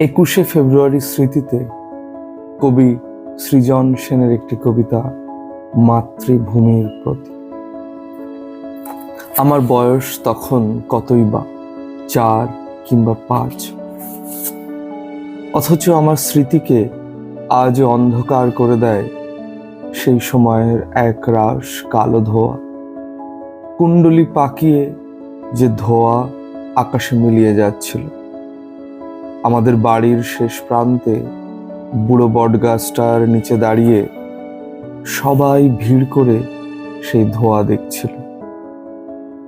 একুশে ফেব্রুয়ারি স্মৃতিতে কবি সৃজন সেনের একটি কবিতা, মাতৃভূমির প্রতি আমার বয়স তখন কতই বা, চার কিংবা পাঁচ। অথচ আমার স্মৃতিকে আজ অন্ধকার করে দেয় সেই সময়ের এক রাস কালো ধোয়া। কুণ্ডলি পাকিয়ে যে ধোয়া আকাশে মিলিয়ে যাচ্ছিল আমাদের বাড়ির শেষ প্রান্তে বুড়ো বটগাছটার নিচে দাঁড়িয়ে সবাই ভিড় করে সেই ধোয়া দেখছিল।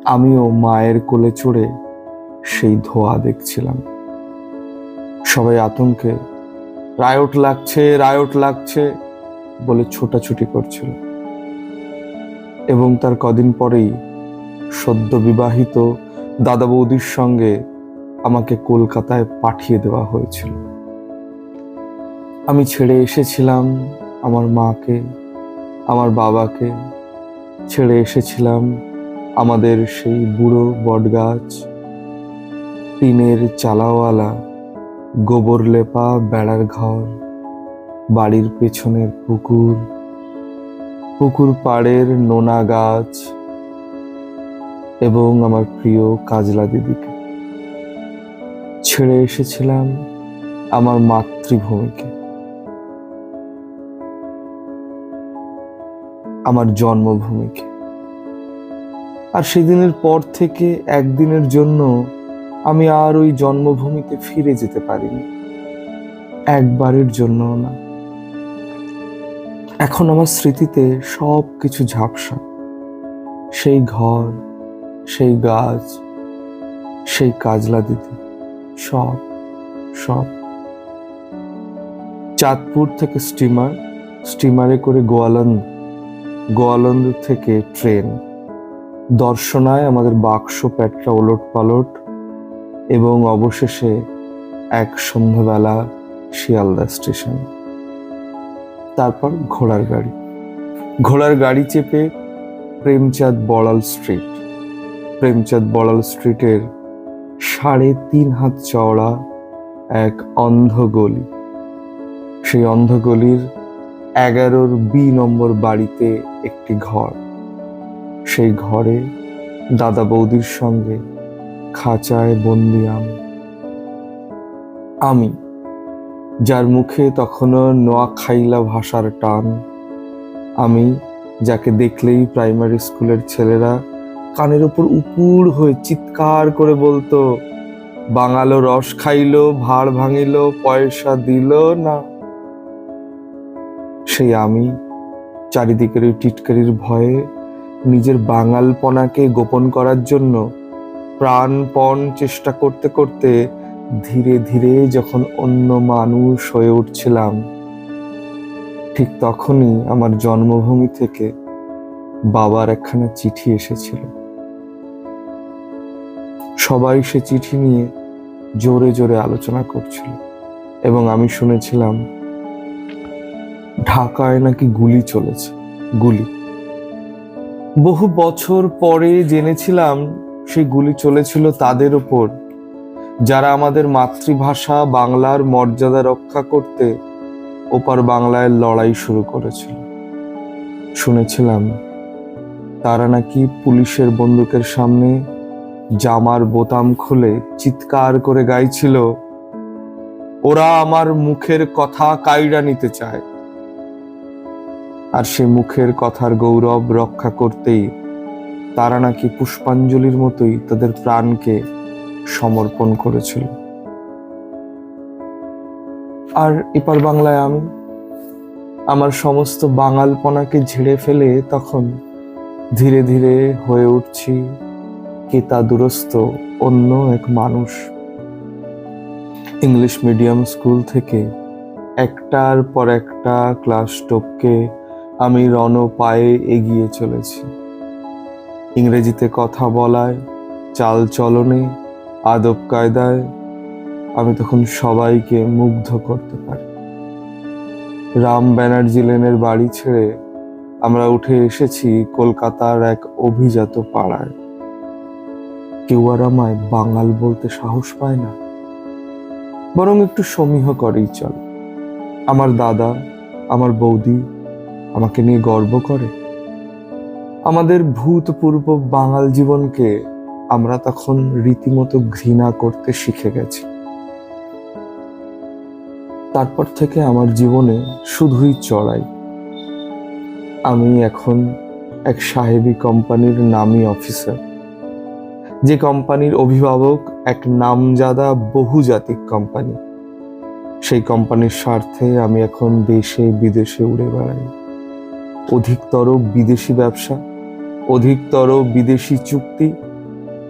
আমিও মায়ের কোলে চড়ে সেই ধোয়া দেখছিলাম। সবাই আতঙ্কে, রায়ট লাগছে রায়ট লাগছে বলে ছোটাছুটি করছিল। এবং তার কদিন পরেই সদ্য বিবাহিত দাদা বৌদির সঙ্গে আমাকে কলকাতায় পাঠিয়ে দেওয়া হয়েছিল। আমি ছেড়ে এসেছিলাম আমার মাকে, আমার বাবাকে। ছেড়ে এসেছিলাম আমাদের সেই বুড়ো বটগাছ, টিনের চালাওয়ালা, গোবর লেপা বেড়ার ঘর, বাড়ির পেছনের পুকুর পুকুর পাড়ের নোনা গাছ এবং আমার প্রিয় কাজলা দিদিকে। ছেড়ে এসেছিলাম আমার মাতৃভূমিকে। আমার জন্মভূমিকে। আর সেদিনের পর থেকে একদিনের জন্য আমি আর ওই জন্মভূমিতে ফিরে যেতে পারিনি। একবারের জন্য না। এখন আমার স্মৃতিতে সব কিছু ঝাপসা। সেই ঘর, সেই গাছ, সেই কাজলা দিদি। সব সব। চাঁদপুর থেকে স্টিমার, স্টিমারে করে গোয়ালন্দ গোয়ালন্দ থেকে ট্রেন। দর্শনায় আমাদের বাক্স, প্যাটরা ওলট পালট এবং অবশেষে এক সন্ধ্যাবেলা শিয়ালদা স্টেশন। তারপর ঘোড়ার গাড়ি। ঘোড়ার গাড়ি চেপে প্রেমচাঁদ বড়াল স্ট্রিট। প্রেমচাঁদ বড়াল স্ট্রিটের সাড়ে তিন হাত চওড়া এক অন্ধ গলি সেই অন্ধ গলির এগারোর বি নম্বর বাড়িতে একটি ঘর। সেই ঘরে দাদা বৌদির সঙ্গে খাঁচায় বন্দি আমি। আমি, যার মুখে তখনও নোয়াখাইলা ভাষার টান। আমি, যাকে দেখলেই প্রাইমারি স্কুলের ছেলেরা কানের উপর উপুর হয়ে চিৎকার করে বলতো, বাঙালো রস খাইলো ভাড় ভাঙিল, পয়সা দিল না। সেই আমি চারিদিকের ওই টিটকারির ভয়ে নিজের বাঙালপনাকে গোপন করার জন্য প্রাণপণ চেষ্টা করতে করতে ধীরে ধীরে যখন অন্য মানুষ হয়ে উঠছিলাম, ঠিক তখনই আমার জন্মভূমি থেকে বাবার একখানা চিঠি এসেছিল। সবাই সে চিঠি নিয়ে জোরে জোরে আলোচনা করছিল এবং আমি শুনেছিলাম, ঢাকায় নাকি গুলি চলেছে, গুলি। বহু বছর পরে জেনেছিলাম সেই গুলি চলেছিল তাদের ওপর। যারা আমাদের মাতৃভাষা বাংলার মর্যাদা রক্ষা করতে ওপার বাংলায় লড়াই শুরু করেছিল। শুনেছিলাম, তারা নাকি পুলিশের বন্দুকের সামনে জামার বোতাম খুলে চিৎকার করে গাইছিল, ওরা আমার মুখের কথা কাইরা নিতে চায়। আর সে মুখের কথার গৌরব রক্ষা করতেই তারা নাকি পুষ্পাঞ্জলির মতোই তাদের প্রাণকে সমর্পণ করেছিল। আর এপার বাংলায় আমি আমার সমস্ত বাঙালপনাকে ঝেড়ে ফেলে তখন ধীরে ধীরে হয়ে উঠছি। কেতা দুরস্ত অন্য এক মানুষ। ইংলিশ মিডিয়াম স্কুল থেকে একটার পর একটা ক্লাস টপকে আমি রণ পায়ে এগিয়ে চলেছি। ইংরেজিতে কথা বলায়, চাল চলনে, আদব কায়দায় আমি তখন সবাইকে মুগ্ধ করতে পারি। রাম ব্যানার্জি লেনের বাড়ি ছেড়ে আমরা উঠে এসেছি কলকাতার এক অভিজাত পাড়ায়। কেউ আর আমায় বাঙাল বলতে সাহস পায় না। বরং একটু সমীহ করেই চল। আমার দাদা, আমার বৌদি আমাকে নিয়ে গর্ব করে। আমাদের ভূতপূর্ব বাঙাল জীবনকে আমরা তখন রীতিমতো ঘৃণা করতে শিখে গেছি। তারপর থেকে আমার জীবনে শুধুই চড়াই। আমি এখন এক সাহেবী কোম্পানির নামী অফিসার। যে কোম্পানির অভিভাবক এক নামজাদা বহুজাতিক কোম্পানি। সেই কোম্পানির স্বার্থে আমি এখন দেশে বিদেশে উড়ে বেড়াই। অধিকতর বিদেশি ব্যবসা, অধিকতর বিদেশি চুক্তি,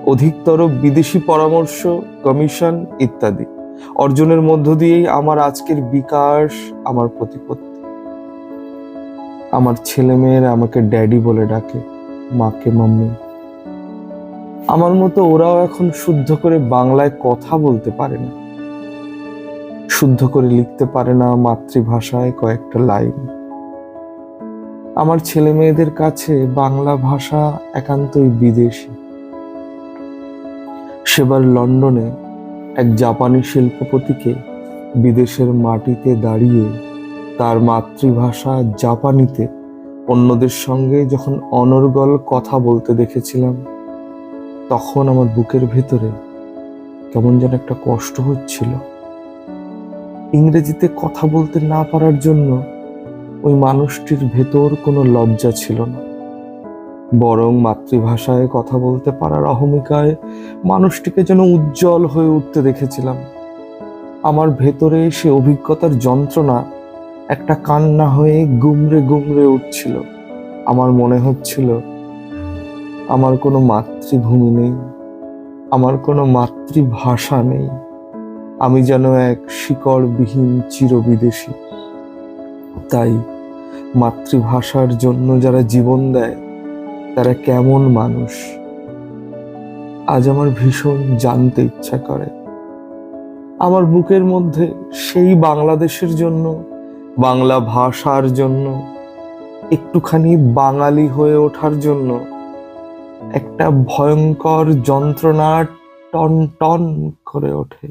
অধিকতর বিদেশি পরামর্শ, কমিশন ইত্যাদি অর্জনের মধ্য দিয়েই আমার আজকের বিকাশ আমার প্রতিপত্তি। আমার ছেলে মেয়েরা আমাকে ড্যাডি বলে ডাকে, মাকে মাম্মি। আমার মতো ওরাও এখন শুদ্ধ করে বাংলায় কথা বলতে পারে না। শুদ্ধ করে লিখতে পারে না মাতৃভাষায় কয়েকটা লাইন। আমার ছেলে মেয়েদের কাছে বাংলা ভাষা একান্তই বিদেশি। সেবার লন্ডনে এক জাপানি শিল্পপতিকে বিদেশের মাটিতে দাঁড়িয়ে তার মাতৃভাষা জাপানিতে অন্যদের সঙ্গে যখন অনর্গল কথা বলতে দেখেছিলাম তখন আমার বুকের ভেতরে কেমন যেন একটা কষ্ট হচ্ছিল। ইংরেজিতে কথা বলতে না পারার জন্য ওই মানুষটির ভেতর কোনো লজ্জা ছিল না। বরং মাতৃভাষায় কথা বলতে পারার অহমিকায় মানুষটিকে যেন উজ্জ্বল হয়ে উঠতে দেখেছিলাম। আমার ভেতরে সে অভিজ্ঞতার যন্ত্রণা একটা কান্না হয়ে গুমরে গুমরে উঠছিল। আমার মনে হচ্ছিল আমার কোনো মাতৃভূমি নেই, আমার কোনো মাতৃভাষা নেই। আমি যেন এক শিকড়বিহীন চিরবিদেশী। তাই মাতৃভাষার জন্য যারা জীবন দেয়, তারা কেমন মানুষ? আজ আমার ভীষণ জানতে ইচ্ছা করে। আমার বুকের মধ্যে সেই বাংলাদেশের জন্য, বাংলা ভাষার জন্য, একটুখানি বাঙালি হয়ে ওঠার জন্য একটা ভয়ঙ্কর যন্ত্রণা টন টন করে ওঠে।